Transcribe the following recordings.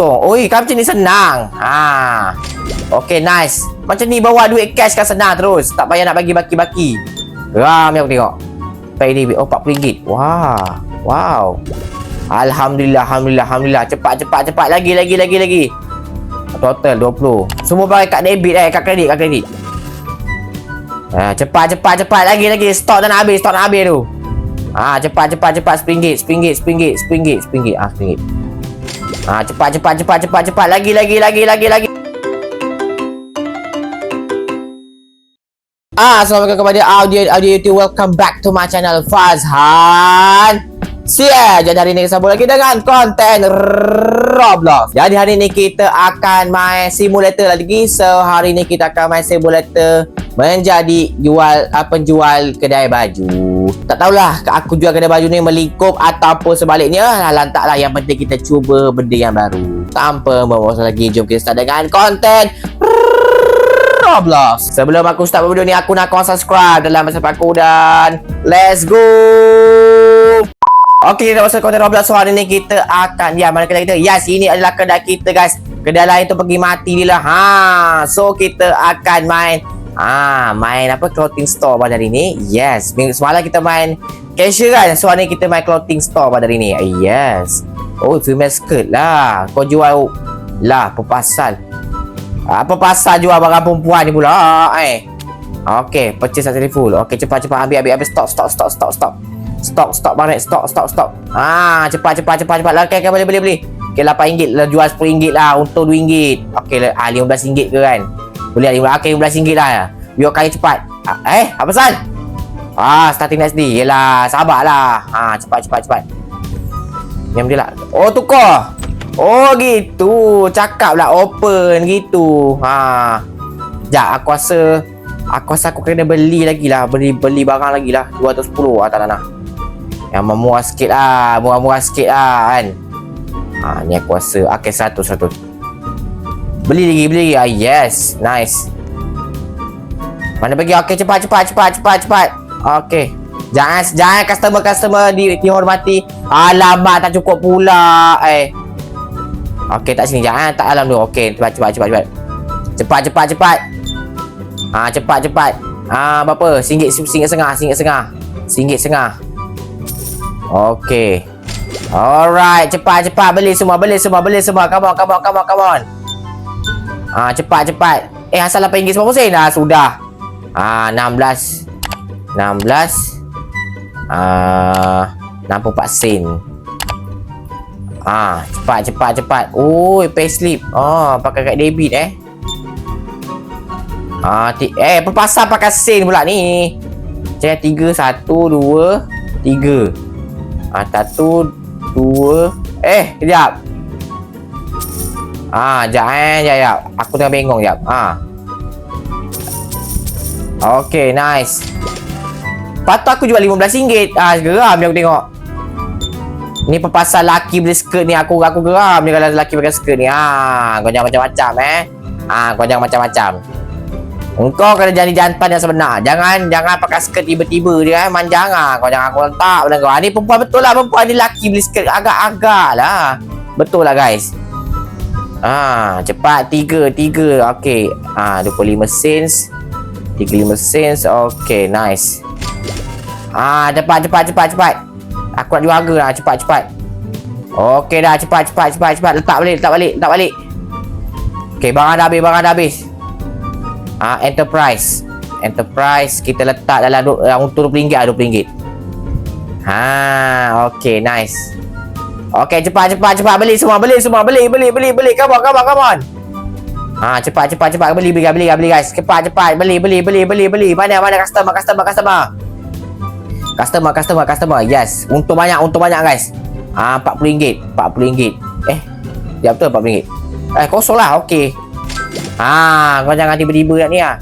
Kosong. Oi, kan macam ni senang. Ha. Okay, nice. Macam ni bawa duit cash kan senang terus. Tak payah nak bagi baki-baki. Ram yang aku tengok. Pay ni. Oh, RM40. Wah. Wow. Alhamdulillah, Alhamdulillah, Alhamdulillah. Cepat, cepat, cepat. Lagi, lagi, lagi, lagi. Total 20. Semua pakai kad debit eh. Kad kredit, kad kredit. Ha, cepat, cepat, cepat. Lagi, lagi. Stok dah nak habis. Stok nak habis tu. Ah, cepat, cepat, cepat. RM10, RM10, RM10, RM10, RM10. Ah, RM10. Ah, cepat, cepat, cepat, cepat, cepat. Lagi, lagi, lagi, lagi, lagi. Ah, Assalamualaikum kepada audio audio YouTube. Welcome back to my channel Fazhan. Sia, jadi hari ni kita sambung lagi dengan konten Roblox. Jadi hari ni kita akan main simulator lagi. So hari ni kita akan main simulator menjadi jual uh, penjual kedai baju. Tak tahulah aku jual kedai baju ni melingkup ataupun sebaliknya. Lah, lantaklah yang penting kita cuba benda yang baru. Tanpa membawa lagi, jom kita start dengan konten Roblox. Sebelum aku start video ni, aku nak kau subscribe dalam masa aku dan let's go. Okey, kita masuk konten Roblox. So, hari ni kita akan, ya, mana kedai kita? Yes, ini adalah kedai kita, guys. Kedai lain tu pergi mati dia lah. Ha, so kita akan main Ah, main apa clothing store pada hari ni? Yes. Minggu semalam kita main cashier kan. So ni kita main clothing store pada hari ni. Ah, Yes. Oh, female skirt lah. Kau jual lah pepasal. Apa pasal jual barang perempuan ni pula? Eh. Okey, purchase satu full. Okey, cepat cepat ambil ambil ambil stop stop stop stop stop. Stop stop banget stop stop stop. Ah, cepat cepat cepat cepat. Lah, okay, okay, boleh boleh boleh. Okey, RM8 lah jual RM10 lah untung RM2. Okey, ah RM15 ke kan? Boleh RM15. Okey, RM15 lah. Biar kaya cepat. Ah, eh, apa pasal? Ah, starting next day. Yelah, sabarlah. Ah, cepat cepat cepat. Yang dia lah. Oh, tukar. Oh gitu. Cakap lah open gitu. Ha. Sekejap aku rasa aku rasa aku kena beli lagi lah. Beli beli barang lagi lah. 210 lah tak nak. Yang murah sikit lah. Murah-murah sikit lah kan. Ha, ni aku rasa. Okay, satu, satu. Beli lagi, beli lagi. Ah, yes. Nice. Mana pergi? Okay, cepat, cepat, cepat, cepat, cepat. Okay. Jangan, jangan customer-customer di, dihormati. Alamak, tak cukup pula. Eh. Okey, tak sini jangan tak alam dulu. Okey, cepat cepat cepat cepat. Cepat cepat cepat. Ah, cepat cepat. Ah, berapa? Singgit singgit setengah, singgit setengah. Singgit setengah. Okey. Alright, cepat cepat beli semua, beli semua, beli semua. Come on, come on, come on, come on. Ah, cepat cepat. Eh, asal RM8.90 sen dah sudah. Ah, 16. 16. Ah, 64 sen. Ah, cepat cepat cepat. Oh, payslip. Oh, pakai kad debit eh. Ah, ti- eh apa pasal pakai sen pula ni? Saya 3 1 2 3. Ah, 1 2 eh, kejap. Ah, jap eh, jap, jap. Aku tengah bengong jap. Ah. Okay, nice. Patut aku jual RM15. Ah, geram ni aku tengok. Ni pasal laki beli skirt ni aku aku geram ni kalau laki pakai skirt ni. Ha, kau jangan macam-macam eh. Ha, kau jangan macam-macam. Engkau kena jadi jantan yang sebenar. Jangan jangan pakai skirt tiba-tiba dia eh. Manjang ah. Kau jangan aku letak benda kau. Ha, ni perempuan betul lah perempuan ni laki beli skirt agak-agak lah. Betul lah guys. Ha, cepat tiga tiga. Okey. Ha, 25 cents. 35 cents. Okey, nice. Ah, cepat cepat cepat cepat. Aku nak jual harga lah cepat cepat. Okey dah cepat cepat cepat cepat letak balik letak balik letak balik. Okey barang dah habis barang dah habis. Ah enterprise. Enterprise kita letak dalam untuk RM20 ah RM20. Ha okey nice. Okey cepat cepat cepat beli semua beli semua beli beli beli beli come on come on come on. Ha cepat cepat cepat beli beli beli beli guys. Cepat cepat beli beli beli beli beli. Mana mana customer customer customer. Customer, customer, customer. Yes. Untung banyak, untung banyak guys. Ah, RM40. RM40. Eh, ya betul RM40. Eh, kosong lah. Okey. Ah, kau jangan tiba-tiba kat ni lah.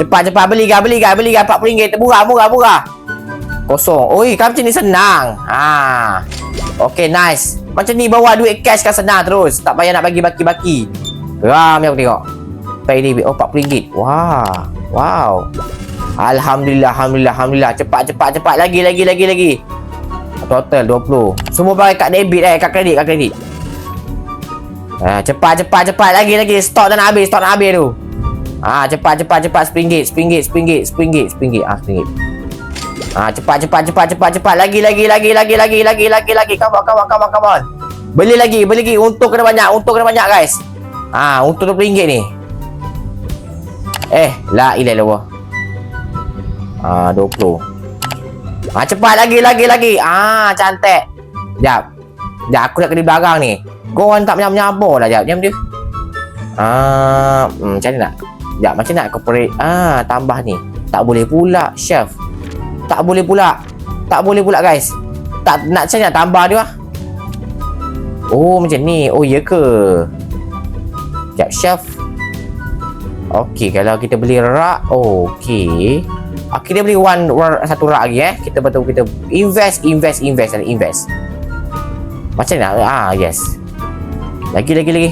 Cepat, cepat. Beli kan, beli kan, beli kan. RM40. Murah, murah, murah. Kosong. Oi, kan macam ni senang. Ah. Okey, nice. Macam ni bawa duit cash kan senang terus. Tak payah nak bagi baki-baki. Ram yang aku tengok. Pay ni. Oh, RM40. Wah. Wow. Alhamdulillah, Alhamdulillah, Alhamdulillah. Cepat, cepat, cepat. Lagi, lagi, lagi, lagi. Total 20. Semua pakai kad debit eh, kad kredit, kad kredit. Ah, cepat cepat cepat lagi lagi stok dah nak habis, stok nak habis tu. Ah, cepat cepat cepat RM10, RM10, RM10, RM10, RM10. Ah, RM10. Ah ha, cepat cepat cepat cepat cepat lagi lagi lagi lagi lagi lagi lagi lagi kawan kawan kawan kawan. Beli lagi beli lagi untung kena banyak untung kena banyak guys. Ah ha, untung RM20 ni. Eh la ilai lawa. Ah ha, 20. Ah ha, cepat lagi lagi lagi. Ah ha, cantik. Jap. Jap aku nak kena belakang ni. Kau orang tak menyabarlah jap jap dia. Ah, hmm, macam mana nak? Jap, macam nak corporate? Ah, tambah ni. Tak boleh pula, chef. Tak boleh pula. Tak boleh pula, guys. Tak nak saya nak tambah dia lah. Oh, macam ni. Oh, ya ke? Jap, chef. Okey, kalau kita beli rak, okey. Ah, kita beli one, one satu rak lagi eh. Kita betul kita invest, invest, invest dan invest. Macam mana? Ah, yes. Lagi, lagi, lagi.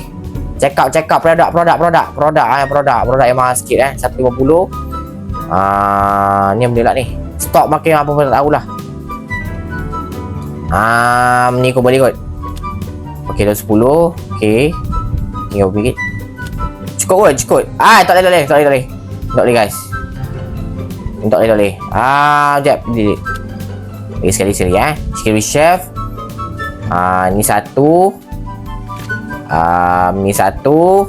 Check out, check out produk, produk, produk, produk, eh, produk, produk yang mahal sikit eh. 150. Ah, ni benda lah ni. Stok makin apa pun tak tahulah. Ah, ni kau boleh kot. Okey, dah 10. Okey. Tinggal berapa ringgit? Cukup kot, cukup. Ah, tak boleh, tak boleh, tak boleh, tak boleh. Guys. Tak boleh, tak boleh. Ah, jap. Lagi sekali, sekali, eh. Sekali chef. Ah, ni satu. Ah, ni satu.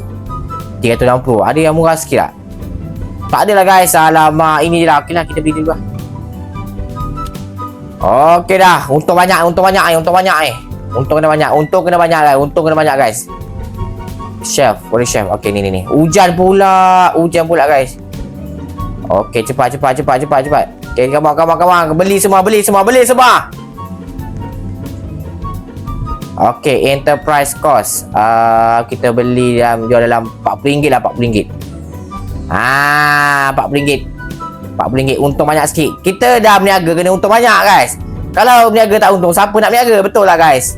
360. Ada yang murah sikit tak? Tak adalah guys. Alamak, ini je lah. Okey lah, kita beli dulu lah. Okey dah. Untung banyak, untung banyak eh. Untung banyak eh. Untung kena banyak. Untung kena banyak guys. Untung kena banyak guys. Chef, boleh chef. Okey ni ni ni. Hujan pula. Hujan pula guys. Okey, cepat cepat cepat cepat cepat. Okey, on, come on. Beli semua, beli semua, beli semua. Okey, enterprise cost. Uh, kita beli dalam jual dalam RM40 lah, RM40. Ah, RM40. RM40 untung banyak sikit. Kita dah berniaga kena untung banyak guys. Kalau berniaga tak untung, siapa nak berniaga? Betul lah guys.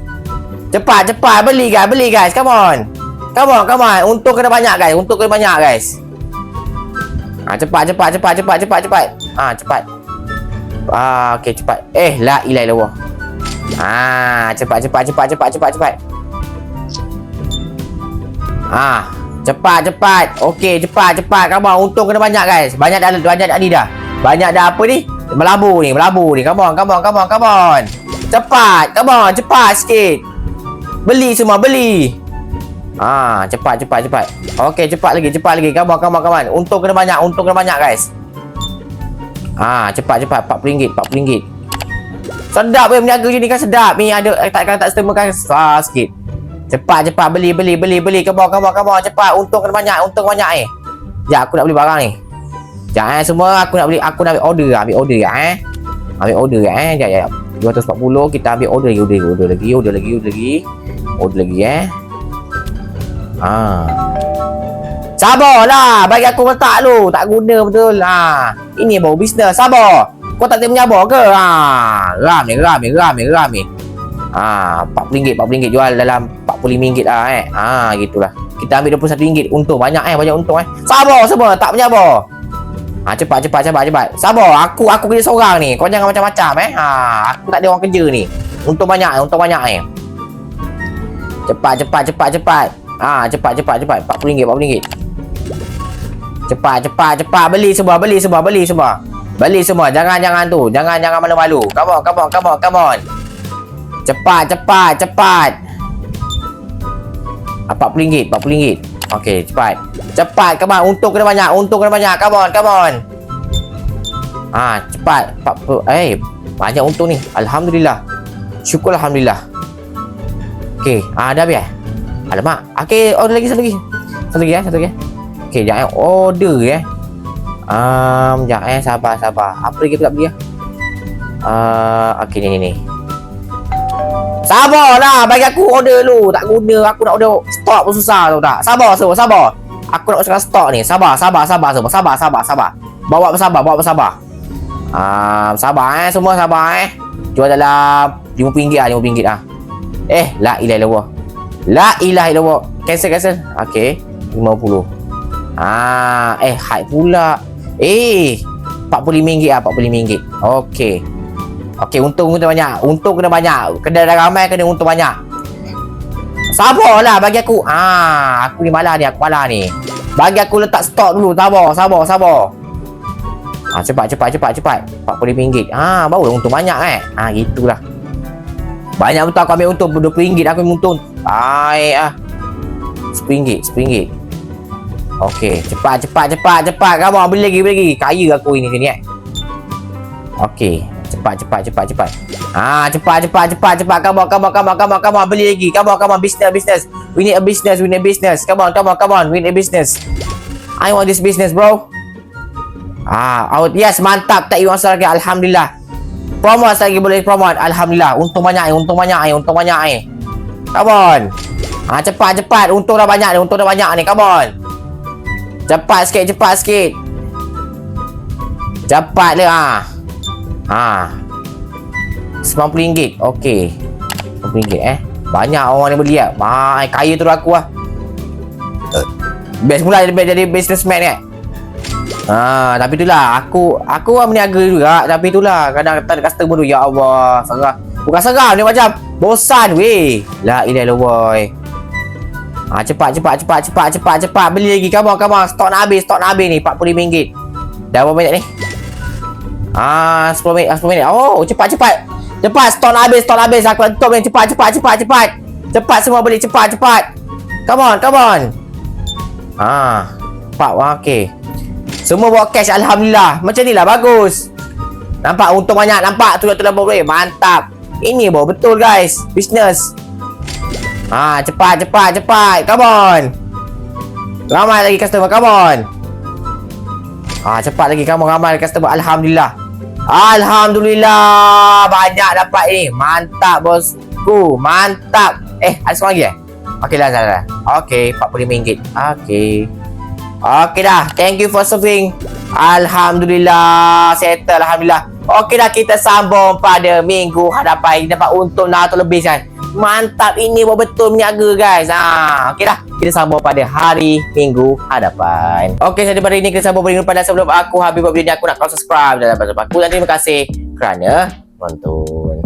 Cepat, cepat. Beli guys, beli guys. Come on. Come on, come on. Untung kena banyak guys. Untung kena banyak guys. Ah, cepat, cepat, cepat, cepat, cepat, cepat. Ah, cepat. Ah, okey, cepat. Eh, la ilaha illallah. Ah, cepat, cepat, cepat, cepat, cepat, cepat. Ah, cepat, cepat. Okey, cepat, cepat. On, untung kena banyak guys. Banyak dah, banyak dah ni dah. Banyak dah apa ni? Melabur ni, melabur ni. Come on, come on, come on, come on. Cepat, come on, cepat sikit. Beli semua, beli. Ah, cepat, cepat, cepat. Okey, cepat lagi, cepat lagi. Come on, come on, come on. Untung kena banyak, untung kena banyak guys. Ah, cepat, cepat. RM40, RM40. Sedap weh je ni kan sedap ni ada eh, tak tak sistem kan ah, sikit. Cepat cepat beli beli beli beli on come on cepat untung kena banyak untung banyak eh. Ya aku nak beli barang ni. Jangan eh, semua aku nak beli aku nak ambil order ambil order ya eh. Ambil order ya eh. Jap jap. 240 kita ambil order lagi order, order lagi order lagi order lagi. Order lagi eh. Ah. Sabarlah bagi aku letak lu tak guna betul. Ha. Ini baru bisnes sabar. Kau tak boleh menyabar ke? Ha, ram ni, ram ni, ram ni, ram ni. Ha, RM40, RM40 jual dalam RM45 lah eh. Ha, gitulah. Kita ambil RM21 untung banyak eh, banyak untung eh. Sabar semua, tak menyabar. Ha, cepat, cepat, cepat, cepat. Sabar, aku aku kerja seorang ni. Kau jangan macam-macam eh. Ha, aku tak ada orang kerja ni. Untung banyak, untung banyak eh. Cepat, cepat, cepat, cepat. Ha, cepat, cepat, cepat. RM40, RM40. Cepat, cepat, cepat. Beli semua, beli semua, beli semua. Beli semua. Jangan jangan tu. Jangan jangan malu-malu. Come on, come on, come on, come on. Cepat, cepat, cepat. RM40, RM40. Okey, cepat. Cepat, come on. Untung kena banyak, untung kena banyak. Come on, come on. Ha, cepat. 40. Eh, banyak untung ni. Alhamdulillah. Syukur Alhamdulillah. Okey, ah dah habis eh? Alamak. Okey, order lagi satu lagi. Satu lagi eh, satu lagi. Okey, jangan order eh. Um, sekejap eh, sabar, sabar. Apa lagi aku nak beli lah? Uh, okay, ni, ni, ni. Sabar lah, bagi aku order dulu. Tak guna, aku nak order stok pun susah tau tak? Sabar, sabar, sabar. Aku nak order stok ni. Sabar, sabar, sabar, sabar, sabar, sabar, sabar. Bawa bersabar, bawa bersabar. Um, sabar eh, semua sabar eh. Jual dalam RM50 lah, RM50 lah. Eh, la ilah illallah. La ilah illallah. Cancel, cancel. Okay, RM50. Ah, eh, hide pula. Eh, RM45 lah, RM45. Okey. Okey, untung kena banyak. Untung kena banyak. Kedai dah ramai kena untung banyak. Sabarlah bagi aku. Ah, aku ni malah ni, aku malah ni. Bagi aku letak stok dulu. Sabar, sabar, sabar. Ah, cepat, cepat, cepat, cepat. RM40. Ah, baru untung banyak eh. Ah, gitulah. Banyak betul aku ambil untung. RM20 aku ambil untung. Baik ah. RM10, RM10. Okey, cepat, cepat, cepat, cepat. Kamu beli lagi, beli lagi. Kaya aku ini sini eh. Okey, cepat, cepat, cepat, cepat. Ah, cepat, cepat, cepat, cepat. Come on, come on, come on, come on, come on. Beli lagi. Come on, come on. Business, business. We need a business, we need a business. Come on, come on, come on. We need a business. I want this business, bro. Ah, out. Yes, mantap. Tak iwan lagi. Alhamdulillah. Promote lagi boleh promote. Alhamdulillah. Untung banyak ni, untung banyak ni, untung banyak ni. Come on. Ah, cepat, cepat. Untung dah banyak ni, untung dah banyak ni. Come on. Cepat sikit, cepat sikit. Cepat le ah. Ha. RM90. Okey. RM90 eh. Banyak orang yang beli ah. Mai kaya tu aku ah. Best mula jadi, jadi businessman eh. Ha, tapi itulah aku aku lah meniaga juga tapi itulah kadang tak ada customer tu ya Allah serah bukan serah ni macam bosan weh la ilaha illallah ha, cepat cepat cepat cepat cepat cepat beli lagi come on stok nak habis stok nak habis ni RM45 dah berapa minit ni Ah, 10 minit, ah, 10 minit. Oh, cepat cepat. Cepat, stok nak habis, stok nak habis. Aku tutup ni cepat cepat cepat cepat. Cepat semua beli, cepat cepat. Come on, come on. Ah. Wah, okey. Semua bawa cash alhamdulillah. Macam ni lah bagus. Nampak untung banyak, nampak tu tu boleh. Mantap. Ini bawa betul guys. Business. Ah, cepat cepat cepat. Come on. Ramai lagi customer, come on. Ah, cepat lagi kamu ramai customer. Alhamdulillah. Alhamdulillah. Banyak dapat ni. Mantap bosku. Mantap. Eh, ada seorang lagi eh? Okey lah, dah. Okey, RM45. Okey. Okey dah. Thank you for serving. Alhamdulillah. Settle. Alhamdulillah. Okey dah kita sambung pada minggu hadapan. Dapat untung dah atau lebih kan. Mantap ini betul meniaga guys. Ha, okey dah. Kita sambung pada hari minggu hadapan. Okey, so daripada ini kita sambung minggu pada sebelum aku habis buat video ni aku nak kau subscribe dan dapat aku dan terima kasih kerana menonton.